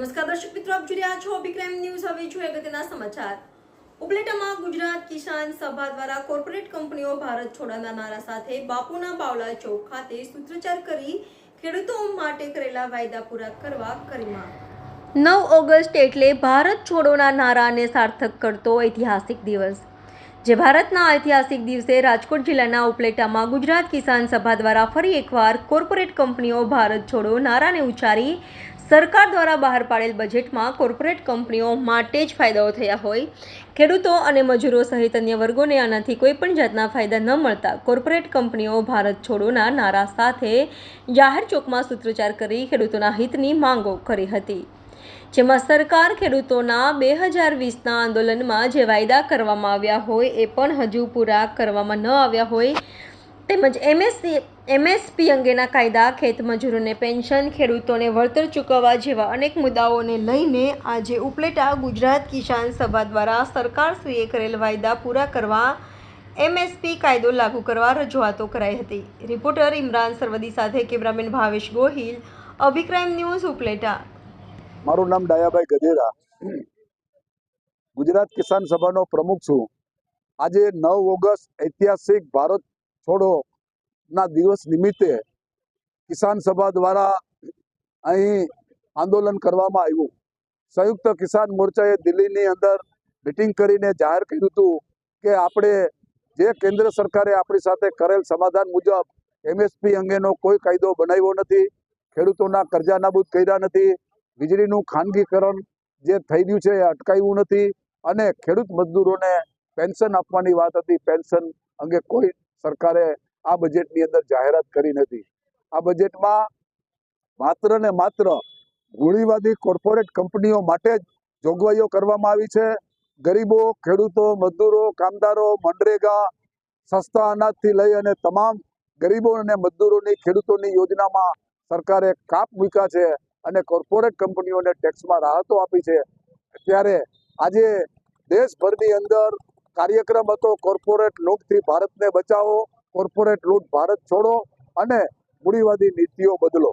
દર્શક મિત્રો, આપ જોઈ રહ્યા છો અભિક્રાઇમ ન્યૂઝ હવે જોઈએ અગત્યના સમાચાર. ઉપલેટામાં ગુજરાત કિસાન સભા દ્વારા કોર્પોરેટ કંપનીઓ ભારત છોડવાના નારા સાથે બાપુના બાવલા ચોક ખાતે સૂત્રોચ્ચાર કરી ખેડૂતો માટે કરેલા વાયદા પૂરા કરવા કરીમાં. નવ ઓગસ્ટ એટલે ભારત છોડોના નારાને સાર્થક કરતો ઐતિહાસિક દિવસ. જે ભારતના ઐતિહાસિક દિવસે રાજકોટ જિલ્લાના ઉપલેટામાં ગુજરાત કિસાન સભા દ્વારા ફરી એકવાર કોર્પોરેટ કંપનીઓ ભારત છોડો નારાને ઉચ્ચારી સરકાર દ્વારા બહાર પાડેલ બજેટમાં કોર્પોરેટ કંપનીઓ માટે જ ફાયદાઓ થયા હોય. ખેડૂતો અને મજૂરો સહિત અન્ય વર્ગોને આનાથી કોઈ પણ જાતના ફાયદા ન મળતા કોર્પોરેટ કંપનીઓ ભારત છોડોના નારા સાથે જાહેર ચોકમાં સૂત્રોચ્ચાર કરી ખેડૂતોના હિતની માંગો કરી હતી. જેમાં સરકાર ખેડૂતોના બે હજાર વીસના આંદોલનમાં જે વાયદા કરવામાં આવ્યા હોય એ પણ હજુ પૂરા કરવામાં ન આવ્યા હોય તેમજ એમએસસી, એમએસપી અંગેના કાયદા, ખેત મજૂરોને પેન્શન, ખેડૂતોને વળતર ચૂકવવા જેવા અનેક મુદ્દાઓને લઈને આજે ઉપલેટા ગુજરાત કિસાન સભા દ્વારા સરકારશ્રીએ કરેલ વાયદા પૂરા કરવા એમએસપી કાયદો લાગુ કરવા રજૂઆતો કરાઈ હતી. રિપોર્ટર ઇમરાન સરવદી સાથે કેમેરામેન ભાવેશ ગોહિલ, અભિક્રાઇમ ન્યૂઝ ઉપલેટા. મારું નામ ડાયાભાઈ ગજેરા ગુજરાત કિસાન સભાનો પ્રમુખ છું. આજે નવ ઓગસ્ટ ઐતિહાસિક ભારત છોડો ના દિવસ નિમિત્તે કિસાન સભા દ્વારા અહીં આંદોલન કરવામાં આવ્યું. સંયુક્ત કિસાન મોરચાએ દિલ્હીની અંદર મિટિંગ કરીને જાહેર કર્યું હતું કે આપણે જે કેન્દ્ર સરકારે આપણી સાથે કરેલ સમાધાન મુજબ એમએસપી અંગેનો કોઈ કાયદો બનાવ્યો નથી, ખેડૂતોના કરજા નાબૂદ કર્યા નથી, વીજળીનું ખાનગીકરણ જે થઈ રહ્યું છે એ અટકાવ્યું નથી અને ખેડૂત મજદૂરોને પેન્શન આપવાની વાત હતી. પેન્શન અંગે કોઈ સરકારે આ બજેટની અંદર જાહેરાત કરી નથી. આ બજેટમાં માત્ર ને માત્ર ગોળીવાદી કોર્પોરેટ કંપનીઓ માટે જ જોગવાઈઓ કરવામાં આવી છે. ગરીબો, ખેડૂતો, મજદૂરો, કામદારો, મનરેગા, સસ્તા અનાજથી લઈ અને તમામ ગરીબો અને મજદૂરોની, ખેડૂતોની યોજનામાં સરકારે કાપ મૂક્યા છે અને કોર્પોરેટ કંપનીઓને ટેક્સમાં રાહતો આપી છે. ત્યારે આજે દેશભરની અંદર કાર્યક્રમ હતો. કોર્પોરેટ લૂંટથી ભારતને બચાવો. કોર્પોરેટ લૂંટ ભારત છોડો અને મૂડીવાદી નીતિઓ બદલો.